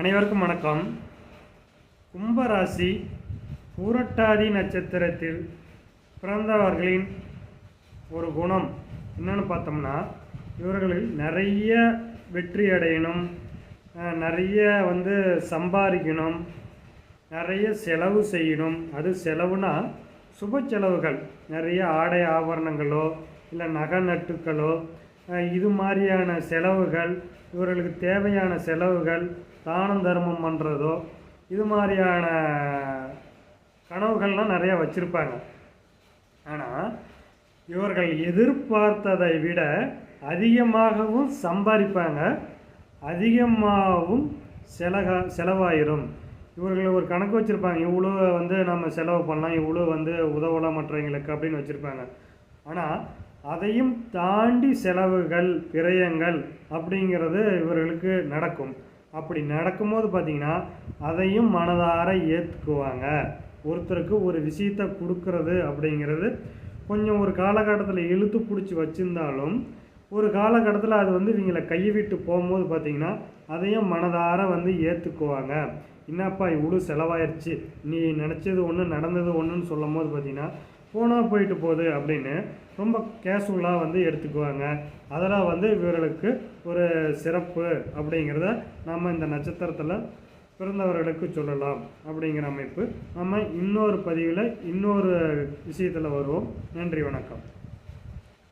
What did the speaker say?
அனைவருக்கும் வணக்கம். கும்பராசி பூரட்டாதி நட்சத்திரத்தில் பிறந்தவர்களின் ஒரு குணம் என்னென்னு பார்த்தோம்னா இவர்களில் நிறைய வெற்றி அடையணும் நிறைய வந்து சம்பாதிக்கணும் நிறைய செலவு செய்யணும். அது செலவுனா சுப செலவுகள். நிறைய ஆடை ஆபரணங்களோ இல்லை நகை நட்டுக்களோ இது மாதிரியான செலவுகள் இவர்களுக்கு தேவையான செலவுகள் தானம் தர்மம் பண்ணுறதோ இது மாதிரியான கனவுகள்லாம் நிறையா வச்சுருப்பாங்க. ஆனால் இவர்கள் எதிர்பார்த்ததை விட அதிகமாகவும் சம்பாதிப்பாங்க. அதிகமாகவும் செலகா செலவாயிரும். இவர்கள் ஒரு கணக்கு வச்சுருப்பாங்க. இவ்வளோ வந்து நம்ம செலவு பண்ணலாம் இவ்வளோ வந்து உதவலாம் மற்றவங்களுக்கு அப்படின்னு வச்சுருப்பாங்க. ஆனால் அதையும் தாண்டி செலவுகள் விரயங்கள் அப்படிங்கிறது இவர்களுக்கு நடக்கும். அப்படி நடக்கும்போது பார்த்திங்கன்னா அதையும் மனதார ஏற்றுக்குவாங்க ஒருத்தருக்கு ஒரு விஷயத்தை கொடுக்கறது அப்படிங்கிறது கொஞ்சம் ஒரு காலகட்டத்தில் இழுத்து பிடிச்சி வச்சுருந்தாலும் ஒரு காலகட்டத்தில் அது வந்து இவங்களை கையை விட்டு போகும்போது பார்த்தீங்கன்னா அதையும் மனதார வந்து ஏற்றுக்குவாங்க என்னப்பா இவ்வளோ செலவாயிடுச்சு நீ நினச்சது ஒன்று நடந்தது ஒன்றுன்னு சொல்லும் போது பார்த்தீங்கன்னா போனால் போயிட்டு போகுது அப்படின்னு ரொம்ப கேஷுவலாக வந்து எடுத்துக்குவாங்க. அதெல்லாம் வந்து இவர்களுக்கு ஒரு சிறப்பு அப்படிங்கிறத நம்ம இந்த நட்சத்திரத்தில் பிறந்தவர்களுக்கு சொல்லலாம் அப்படிங்கிற அமைப்பு. நம்ம இன்னொரு பதிவில் இன்னொரு விஷயத்தில் வருவோம். நன்றி வணக்கம்.